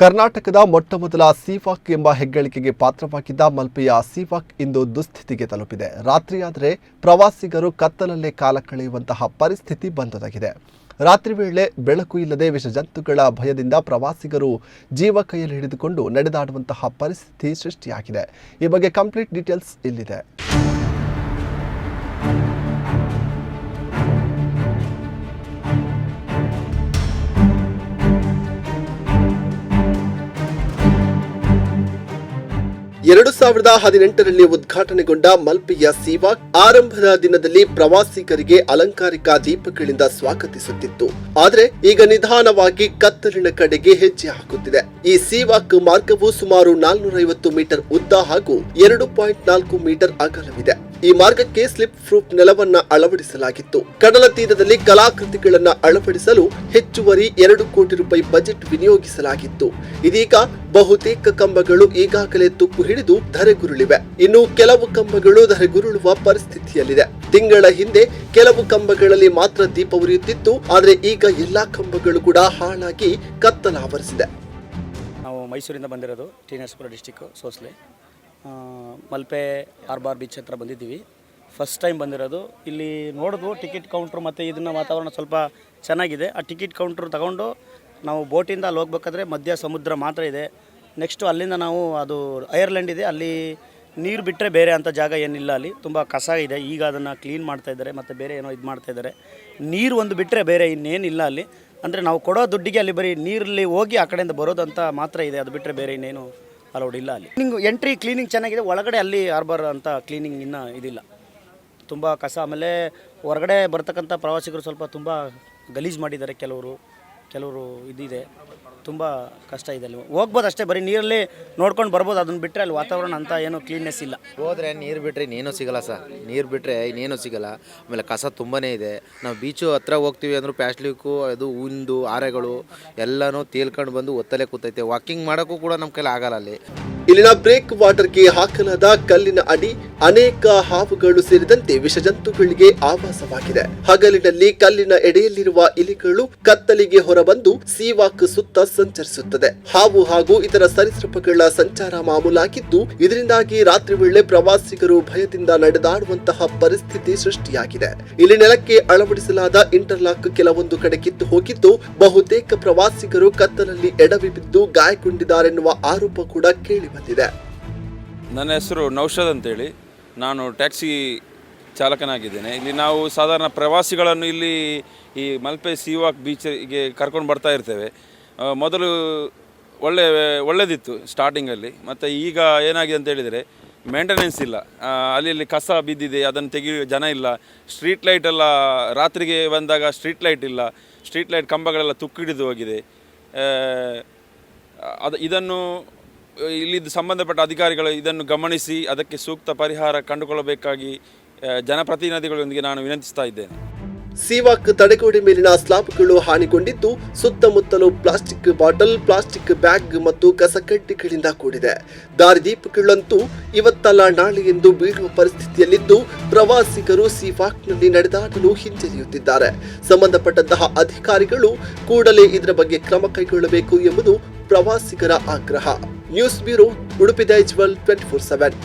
ಕರ್ನಾಟಕದ ಮೊಟ್ಟಮೊದಲ ಸಿಫಾಕ್ ಎಂಬ ಹೆಗ್ಗಳಿಕೆಗೆ ಪಾತ್ರವಾಗಿದ್ದ ಮಲ್ಪೆಯ ಸಿಫಾಕ್ ಇಂದು ದುಸ್ಥಿತಿಗೆ ತಲುಪಿದೆ. ರಾತ್ರಿಯಾದರೆ ಪ್ರವಾಸಿಗರು ಕತ್ತಲಲ್ಲೇ ಕಾಲ ಕಳೆಯುವಂತಹ ಪರಿಸ್ಥಿತಿ ಬಂದೊದಗಿದೆ. ರಾತ್ರಿ ವೇಳೆ ಬೆಳಕು ಇಲ್ಲದೆ ವಿಷಜಂತುಗಳ ಭಯದಿಂದ ಪ್ರವಾಸಿಗರು ಜೀವ ಕೈಯಲ್ಲಿ ಹಿಡಿದುಕೊಂಡು ನಡೆದಾಡುವಂತಹ ಪರಿಸ್ಥಿತಿ ಸೃಷ್ಟಿಯಾಗಿದೆ. ಈ ಬಗ್ಗೆ ಕಂಪ್ಲೀಟ್ ಡೀಟೇಲ್ಸ್ ಇಲ್ಲಿದೆ. ಎರಡು ಸಾವಿರದ ಹದಿನೆಂಟರಲ್ಲಿ ಉದ್ಘಾಟನೆಗೊಂಡ ಮಲ್ಪೆಯ ಸೀವಾಕ್ ಆರಂಭದ ದಿನದಲ್ಲಿ ಪ್ರವಾಸಿಗರಿಗೆ ಅಲಂಕಾರಿಕ ದೀಪಗಳಿಂದ ಸ್ವಾಗತಿಸುತ್ತಿತ್ತು. ಆದರೆ ಈಗ ನಿಧಾನವಾಗಿ ಕತ್ತಲಿನ ಕಡೆಗೆ ಹೆಜ್ಜೆ ಹಾಕುತ್ತಿದೆ. ಈ ಸೀವಾಕ್ ಮಾರ್ಗವು ಸುಮಾರು ನಾಲ್ನೂರೈವತ್ತು ಮೀಟರ್ ಉದ್ದ ಹಾಗೂ ಎರಡು ಪಾಯಿಂಟ್ ನಾಲ್ಕು ಮೀಟರ್ ಅಗಲವಿದೆ. ಈ ಮಾರ್ಗಕ್ಕೆ ಸ್ಲಿಪ್ ಪ್ರೂಫ್ ನೆಲವನ್ನ ಅಳವಡಿಸಲಾಗಿತ್ತು. ಕಡಲ ತೀರದಲ್ಲಿ ಕಲಾಕೃತಿಗಳನ್ನ ಅಳವಡಿಸಲು ಹೆಚ್ಚುವರಿ ಎರಡು ಕೋಟಿ ರೂಪಾಯಿ ಬಜೆಟ್ ವಿನಿಯೋಗಿಸಲಾಗಿತ್ತು. ಇದೀಗ ಬಹುತೇಕ ಕಂಬಗಳು ಈಗಾಗಲೇ ತುಕ್ಕು ಹಿಡಿದು ಧರೆಗುರುಳಿವೆ. ಇನ್ನು ಕೆಲವು ಕಂಬಗಳು ಧರೆಗುರುಳುವ ಪರಿಸ್ಥಿತಿಯಲ್ಲಿದೆ. ತಿಂಗಳ ಹಿಂದೆ ಕೆಲವು ಕಂಬಗಳಲ್ಲಿ ಮಾತ್ರ ದೀಪ ಉರಿಯುತ್ತಿತ್ತು. ಆದರೆ ಈಗ ಎಲ್ಲಾ ಕಂಬಗಳು ಕೂಡ ಹಾಳಾಗಿ ಕತ್ತಲಾವರಿಸಿದೆ. ನಾವು ಮೈಸೂರಿಂದ ಬಂದಿರೋದು T Narasipura district Sosale. Malpe harbour beach ಹತ್ರ ಬಂದಿದ್ದೀವಿ. ಫಸ್ಟ್ ಟೈಮ್ ಬಂದಿರೋದು. ಇಲ್ಲಿ ನೋಡಿದ್ವು ಟಿಕೆಟ್ ಕೌಂಟ್ರು ಮತ್ತು ಇದನ್ನು ವಾತಾವರಣ ಸ್ವಲ್ಪ ಚೆನ್ನಾಗಿದೆ. ಆ ಟಿಕೆಟ್ ಕೌಂಟ್ರು ತಗೊಂಡು ನಾವು ಬೋಟಿಂದ ಅಲ್ಲಿ ಹೋಗ್ಬೇಕಾದ್ರೆ ಮಧ್ಯ ಸಮುದ್ರ ಮಾತ್ರ ಇದೆ. ನೆಕ್ಸ್ಟು ಅಲ್ಲಿಂದ ನಾವು ಅದು ಐರ್ಲೆಂಡ್ ಇದೆ. ಅಲ್ಲಿ ನೀರು ಬಿಟ್ಟರೆ ಬೇರೆ ಅಂಥ ಜಾಗ ಏನಿಲ್ಲ ಅಲ್ಲಿ. ತುಂಬ ಕಸ ಇದೆ. ಈಗ ಅದನ್ನು ಕ್ಲೀನ್ ಮಾಡ್ತಾ ಇದ್ದಾರೆ. ಮತ್ತು ಬೇರೆ ಏನೋ ಇದು ಮಾಡ್ತಾ ಇದ್ದಾರೆ. ನೀರು ಒಂದು ಬಿಟ್ಟರೆ ಬೇರೆ ಇನ್ನೇನಿಲ್ಲ ಅಲ್ಲಿ. ಅಂದರೆ ನಾವು ಕೊಡೋ ದುಡ್ಡಿಗೆ ಅಲ್ಲಿ ಬರೀ ನೀರಲ್ಲಿ ಹೋಗಿ ಆ ಕಡೆಯಿಂದ ಬರೋದಂತ ಮಾತ್ರ ಇದೆ. ಅದು ಬಿಟ್ಟರೆ ಬೇರೆ ಇನ್ನೇನು ಅಲೌಡ್ ಇಲ್ಲ ಅಲ್ಲಿ. ಕ್ಲೀನಿಂಗ್ ಎಂಟ್ರಿ ಕ್ಲೀನಿಂಗ್ ಚೆನ್ನಾಗಿದೆ. ಒಳಗಡೆ ಅಲ್ಲಿ ಹಾರ್ಬರ್ ಅಂತ ಕ್ಲೀನಿಂಗ್ ಇನ್ನೂ ಇದಿಲ್ಲ. ತುಂಬ ಕಸ ಆಮೇಲೆ ಹೊರಗಡೆ ಬರ್ತಕ್ಕಂಥ ಪ್ರವಾಸಿಗರು ಸ್ವಲ್ಪ ತುಂಬ ಗಲೀಜು ಮಾಡಿದ್ದಾರೆ ಕೆಲವರು. ಕೆಲವರು ಇದಿದೆ. ತುಂಬ ಕಷ್ಟ ಇದೆ ಅಲ್ಲಿ. ಹೋಗ್ಬೋದು ಅಷ್ಟೇ ಬರೀ ನೀರಲ್ಲಿ ನೋಡ್ಕೊಂಡು ಬರ್ಬೋದು. ಅದನ್ನ ಬಿಟ್ಟರೆ ಅಲ್ಲಿ ವಾತಾವರಣ ಅಂತ ಏನೂ ಕ್ಲೀನ್ನೆಸ್ ಇಲ್ಲ. ಹೋದರೆ ನೀರು ಬಿಟ್ಟರೆ ಇನ್ನೇನು ಸಿಗಲ್ಲ ಸರ್. ನೀರು ಬಿಟ್ಟರೆ ಇನ್ನೇನು ಸಿಗಲ್ಲ. ಆಮೇಲೆ ಕಸ ತುಂಬಾ ಇದೆ. ನಾವು ಬೀಚು ಹತ್ರ ಹೋಗ್ತೀವಿ ಅಂದರೂ ಪ್ಲಾಸ್ಟಿಕ್ಕು ಅದು ಉಂದು ಆರೆಗಳು ಎಲ್ಲನೂ ತೇಲ್ಕೊಂಡು ಬಂದು ಒತ್ತಲೆ ಕೂತೈತೆ. ವಾಕಿಂಗ್ ಮಾಡೋಕ್ಕೂ ಕೂಡ ನಮ್ಮ ಕೈಲಿ ಆಗಲ್ಲ ಅಲ್ಲಿ. ಇಲ್ಲಿನ ಬ್ರೇಕ್ ವಾಟರ್ಗೆ ಹಾಕಲಾದ ಕಲ್ಲಿನ ಅಡಿ ಅನೇಕ ಹಾವುಗಳು ಸೇರಿದಂತೆ ವಿಷಜಂತುಗಳಿಗೆ ಆವಾಸವಾಗಿದೆ. ಹಗಲಿನಲ್ಲಿ ಕಲ್ಲಿನ ಎಡೆಯಲ್ಲಿರುವ ಇಲಿಗಳು ಕತ್ತಲಿಗೆ ಹೊರಬಂದು ಸೀವಾಕ್ ಸುತ್ತ ಸಂಚರಿಸುತ್ತದೆ. ಹಾವು ಹಾಗೂ ಇತರ ಸರಿಸೃಪಗಳ ಸಂಚಾರ ಮಾಮೂಲಾಗಿದ್ದು, ಇದರಿಂದಾಗಿ ರಾತ್ರಿ ವೇಳೆ ಪ್ರವಾಸಿಗರು ಭಯದಿಂದ ನಡೆದಾಡುವಂತಹ ಪರಿಸ್ಥಿತಿ ಸೃಷ್ಟಿಯಾಗಿದೆ. ಇಲ್ಲಿ ನೆಲಕ್ಕೆ ಅಳವಡಿಸಲಾದ ಇಂಟರ್ಲಾಕ್ ಕೆಲವೊಂದು ಕಡೆ ಕಿತ್ತು ಹೋಗಿದ್ದು, ಬಹುತೇಕ ಪ್ರವಾಸಿಗರು ಕತ್ತಲಲ್ಲಿ ಎಡವಿ ಬಿದ್ದು ಗಾಯಗೊಂಡಿದ್ದಾರೆನ್ನುವ ಆರೋಪ ಕೂಡ ಕೇಳಿ ಬಂದಿದೆ. ನನ್ನ ಹೆಸರು ನೌಷದ್ ಅಂತೇಳಿ. ನಾನು ಟ್ಯಾಕ್ಸಿ ಚಾಲಕನಾಗಿದ್ದೇನೆ. ಇಲ್ಲಿ ನಾವು ಸಾಧಾರಣ ಪ್ರವಾಸಿಗಳನ್ನು ಇಲ್ಲಿ ಈ ಮಲ್ಪೆ ಸೀವಾಕ್ ಬೀಚಿಗೆ ಕರ್ಕೊಂಡು ಬರ್ತಾ ಇರ್ತೇವೆ. ಮೊದಲು ಒಳ್ಳೆ, ಒಳ್ಳೆದಿತ್ತು ಸ್ಟಾರ್ಟಿಂಗಲ್ಲಿ. ಮತ್ತು ಈಗ ಏನಾಗಿದೆ ಅಂತ ಹೇಳಿದರೆ ಮೇಂಟೆನೆನ್ಸ್ ಇಲ್ಲ. ಅಲ್ಲಿ ಇಲ್ಲಿ ಕಸ ಬಿದ್ದಿದೆ, ಅದನ್ನು ತೆಗೆಯುವ ಜನ ಇಲ್ಲ. ಸ್ಟ್ರೀಟ್ ಲೈಟ್ ಎಲ್ಲ ರಾತ್ರಿಗೆ ಬಂದಾಗ ಸ್ಟ್ರೀಟ್ ಲೈಟ್ ಇಲ್ಲ. ಸ್ಟ್ರೀಟ್ ಲೈಟ್ ಕಂಬಗಳೆಲ್ಲ ತುಕ್ಕಿಡಿದು ಹೋಗಿದೆ. ಅದು, ಇದನ್ನು ಇಲ್ಲಿದ್ದು ಸಂಬಂಧಪಟ್ಟ ಅಧಿಕಾರಿಗಳು ಇದನ್ನು ಗಮನಿಸಿ ಅದಕ್ಕೆ ಸೂಕ್ತ ಪರಿಹಾರ ಕಂಡುಕೊಳ್ಳಬೇಕಾಗಿ ಜನಪ್ರತಿನಿಧಿಗಳೊಂದಿಗೆ ನಾನು ವಿನಂತಿಸ್ತಾ ಇದ್ದೇನೆ. ಸೀವಾಕ್ ತಡೆಗೋಡೆ ಮೇಲಿನ ಸ್ಲಾಬ್ಗಳು ಹಾನಿಗೊಂಡಿದ್ದು ಸುತ್ತಮುತ್ತಲು ಪ್ಲಾಸ್ಟಿಕ್ ಬಾಟಲ್, ಪ್ಲಾಸ್ಟಿಕ್ ಬ್ಯಾಗ್ ಮತ್ತು ಕಸಕಡ್ಡಿಗಳಿಂದ ಕೂಡಿದೆ. ದಾರಿದೀಪಗಳಂತೂ ಇವತ್ತಲ್ಲ ನಾಳೆ ಎಂದು ಬೀಳುವ ಪರಿಸ್ಥಿತಿಯಲ್ಲಿದ್ದು ಪ್ರವಾಸಿಗರು ಸಿವಾಕ್ನಲ್ಲಿ ನಡೆದಾಡಲು ಹಿಂಜರಿಯುತ್ತಿದ್ದಾರೆ. ಸಂಬಂಧಪಟ್ಟಂತಹ ಅಧಿಕಾರಿಗಳು ಕೂಡಲೇ ಇದರ ಬಗ್ಗೆ ಕ್ರಮ ಕೈಗೊಳ್ಳಬೇಕು ಎಂಬುದು ಪ್ರವಾಸಿಗರ ಆಗ್ರಹ. news bureau Udupi Daijiworld twenty four seven